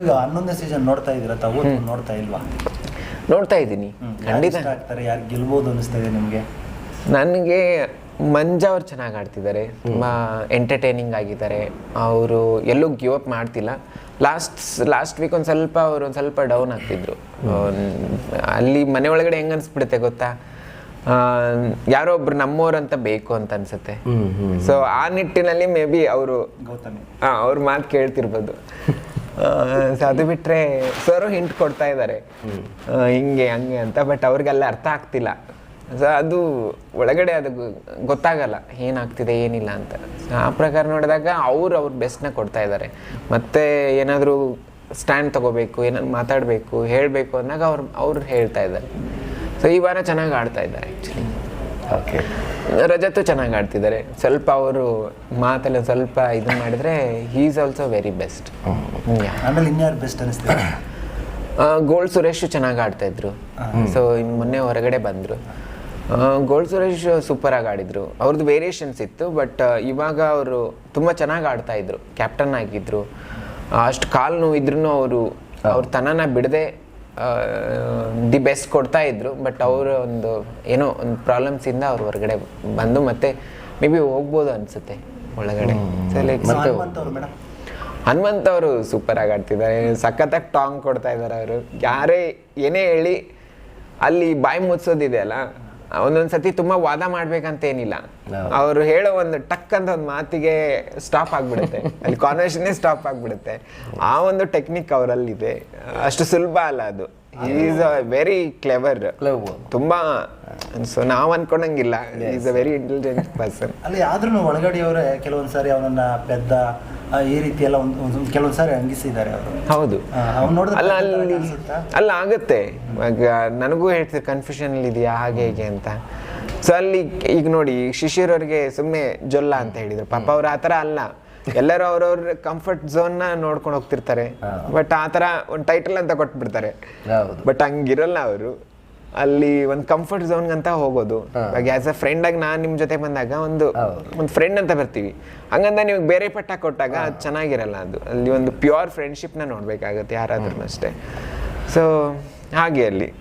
ಈಗ ಹನ್ನೊಂದನೇ ಸೀಸನ್ ನೋಡ್ತಾ ಇದ್ದೀರಾ? ತಾವು ನೋಡ್ತಾ ಇಲ್ವಾ? ನೋಡ್ತಾ ಇದ್ದೀನಿ. ಖಂಡಿತ. ಆಗ್ತಾರೆ? ಯಾರು ಗೆಲ್ಬೋದು ಅನಿಸ್ತಾ ಇದೆ ನಿಮಗೆ? ನನಗೆ ಮಂಜ ಅವ್ರು ಚೆನ್ನಾಗಿ ಆಡ್ತಿದ್ದಾರೆ. ತುಂಬ ಎಂಟರ್ಟೈನಿಂಗ್ ಆಗಿದ್ದಾರೆ. ಅವರು ಎಲ್ಲೂ ಗಿವ್ ಅಪ್ ಮಾಡ್ತಿಲ್ಲ. ಲಾಸ್ಟ್ ಲಾಸ್ಟ್ ವೀಕ್ ಒಂದು ಸ್ವಲ್ಪ ಅವರು ಒಂದು ಸ್ವಲ್ಪ ಡೌನ್ ಆಗ್ತಿದ್ರು. ಅಲ್ಲಿ ಮನೆ ಒಳಗಡೆ ಹೆಂಗ್ ಅನ್ಸ್ಬಿಡುತ್ತೆ ಗೊತ್ತಾ? ಆ, ಯಾರೋ ಒಬ್ರು ನಮ್ಮವ್ರು ಅಂತ ಬೇಕು ಅಂತ ಅನ್ಸುತ್ತೆ. ಸೊ ಆ ನಿಟ್ಟಿನಲ್ಲಿ ಮೇ ಬಿ ಅವರು ಗೌತಮಿ. ಅವ್ರ ಮಾತು ಕೇಳ್ತಿರ್ಬೋದು. ಅದು ಬಿಟ್ರೆ ಸರ್ ಹಿಂಟ್ ಕೊಡ್ತಾ ಇದ್ದಾರೆ. ಹಿಂಗೆ, ಹಂಗೆ ಅಂತ ಬಟ್ ಅವ್ರಿಗೆಲ್ಲ ಅರ್ಥ ಆಗ್ತಿಲ್ಲ. ಅದು ಒಳಗಡೆ ಅದು ಗೊತ್ತಾಗಲ್ಲ, ಏನಾಗ್ತಿದೆ, ಏನಿಲ್ಲ ಅಂತ. ಆ ಪ್ರಕಾರ ನೋಡಿದಾಗ ಅವ್ರು ಅವ್ರ ಬೆಸ್ಟ್ನ ಕೊಡ್ತಾ ಇದ್ದಾರೆ. ಮತ್ತೆ ಏನಾದರೂ ಸ್ಟ್ಯಾಂಡ್ ತಗೋಬೇಕು ಏನಾದ್ರು ಮಾತಾಡಬೇಕು, ಹೇಳಬೇಕು ಅಂದಾಗ ಅವ್ರು ಅವ್ರು ಹೇಳ್ತಾ ಇದ್ದಾರೆ. ಸೊ ಈ ವಾರ ಚೆನ್ನಾಗಿ ಆಡ್ತಾ ಇದ್ದಾರೆ ಆ್ಯಕ್ಚುಲಿ ಓಕೆ. ರಜತ್ತು ಚೆನ್ನಾಗಿ ಆಡ್ತಿದ್ದಾರೆ. ಸ್ವಲ್ಪ ಅವರು ಮಾತಲ್ಲ ಸ್ವಲ್ಪ ಇದು ಮಾಡಿದ್ರೆ he is also very best ಆಮೇಲೆ ಇನ್ಯಾರು ಬೆಸ್ಟ್ ಅನಿಸ್ತಿದೆ? ಗೋಲ್ಡ್ ಸುರೇಶ್ ಚೆನ್ನಾಗಿ ಆಡ್ತಾ ಇದ್ರು ಸೊ ಮೊನ್ನೆ ಹೊರಗಡೆ ಬಂದ್ರು. ಗೋಲ್ಡ್ ಸುರೇಶ್ ಸೂಪರ್ ಆಗಿ ಆಡಿದ್ರು. ಅವ್ರದ್ದು ವೇರಿಯೇಷನ್ಸ್ ಇತ್ತು ಬಟ್ ಇವಾಗ ಅವರು ತುಂಬ ಚೆನ್ನಾಗಿ ಆಡ್ತಾ ಇದ್ರು ಕ್ಯಾಪ್ಟನ್ ಆಗಿದ್ರು. ಅಷ್ಟು ಕಾಲು ನೋವಿದ್ರು ಅವರು ಅವ್ರ ತನನ ಬಿಡದೆ ದಿ ಬೆಸ್ಟ್ ಕೊಡ್ತಾ ಇದ್ರು ಬಟ್ ಅವರ ಒಂದು ಏನೋ ಒಂದು ಪ್ರಾಬ್ಲಮ್ಸ್ ಇಂದ ಅವ್ರು ಹೊರಗಡೆ ಬಂದು ಮತ್ತೆ ಮೇ ಬಿ ಹೋಗ್ಬೋದು ಅನ್ಸುತ್ತೆ ಒಳಗಡೆ. ಹನುಮಂತ್ ಅವರು ಸೂಪರ್ ಆಗಿ ಆಡ್ತಿದ್ದಾರೆ. ಸಖತ್ತಾಗಿ ಟಾಂಗ್ ಕೊಡ್ತಾ ಇದ್ದಾರೆ ಅವರು. ಯಾರೇ ಏನೇ ಹೇಳಿ ಅಲ್ಲಿ ಬಾಯಿ ಮುಚ್ಚೋದಿದೆ ಅಲ್ಲ? ಒಂದೊಂದ್ ಸತಿ ತುಂಬಾ ವಾದ ಮಾಡ್ಬೇಕಂತೇನಿಲ್ಲ. ಅವರು ಹೇಳೋ ಒಂದು ಟಕ್ ಅಂತ ಒಂದು ಮಾತಿಗೆ ಸ್ಟಾಪ್ ಆಗ್ಬಿಡುತ್ತೆ. ಅಲ್ಲಿ ಕಾನ್ವರ್ಷನ್ನೇ ಸ್ಟಾಪ್ ಆಗ್ಬಿಡುತ್ತೆ. ಆ ಒಂದು ಟೆಕ್ನಿಕ್ ಅವರಲ್ಲಿದೆ. ಅಷ್ಟು ಸುಲಭ ಅಲ್ಲ ಅದು. Is a very clever. ತುಂಬಾ ಸೊ ನಾವ್ ಅನ್ಕೊಂಡಂಗಿಲ್ಲ. Is a very intelligent person ಅಲ್ಲಿ ಆದ್ರೂ ಒಳಗಡೆಯವರೇ ಕೆಲವೊಂದು ಸಾರಿ ಅವನನ್ನ ಪೆದ್ದ ಈ ರೀತಿ ಎಲ್ಲ ಒಂದು ಒಂದು ಕೆಲವೊಂದು ಸಾರಿ ಹಂಗಿಸಿದ್ದಾರೆ ಅವರು. ಹೌದು. ಅಲ್ಲ ಅಲ್ಲಿ ಅಲ್ಲ ಆಗುತ್ತೆ. ನನಗೂ ಹೇಳ್ತಿದ್ದೆ ಕನ್ಫ್ಯೂಷನ್ ಇದೆಯಾ ಹಾಗೆ ಹೇಗೆ ಅಂತ. ಸೊ ಅಲ್ಲಿ ಈಗ ನೋಡಿ ಶಿಶಿರ್ ಅವ್ರಿಗೆ ಸುಮ್ಮನೆ ಜೊಲ್ಲ ಅಂತ ಹೇಳಿದ್ರು. ಪಾಪ ಅವ್ರು ಆತರ ಥರ ಅಲ್ಲ. ಎಲ್ಲರೂ ಅವ್ರವ್ರ ಕಂಫರ್ಟ್ ಝೋನ್ನ ನೋಡ್ಕೊಂಡು ಹೋಗ್ತಿರ್ತಾರೆ. ಬಟ್ ಆತರ ಥರ ಒಂದು ಟೈಟಲ್ ಅಂತ ಕೊಟ್ಬಿಡ್ತಾರೆ. ಬಟ್ ಹಂಗಿರಲ್ಲ ಅವರು. ಅಲ್ಲಿ ಒಂದು ಕಂಫರ್ಟ್ ಝೋನ್ ಅಂತ ಹೋಗೋದು. ಆಸ್ ಅ ಫ್ರೆಂಡ್ ಆಗಿ ನಾನು ನಿಮ್ಮ ಜೊತೆ ಬಂದಾಗ ಒಂದು. ಒಂದು ಫ್ರೆಂಡ್ ಅಂತ ಬರ್ತೀವಿ. ಹಂಗಂತ ನೀವು ಬೇರೆ ಪಟ್ಟ ಕೊಟ್ಟಾಗ ಅದು ಚೆನ್ನಾಗಿರಲ್ಲ ಅದು. ಅಲ್ಲಿ ಒಂದು ಪ್ಯೂರ್ ಫ್ರೆಂಡ್ಶಿಪ್ನ ನೋಡ್ಬೇಕಾಗತ್ತೆ ಯಾರಾದ್ರೂ ಅಷ್ಟೇ. ಸೊ ಹಾಗೆ ಅಲ್ಲಿ.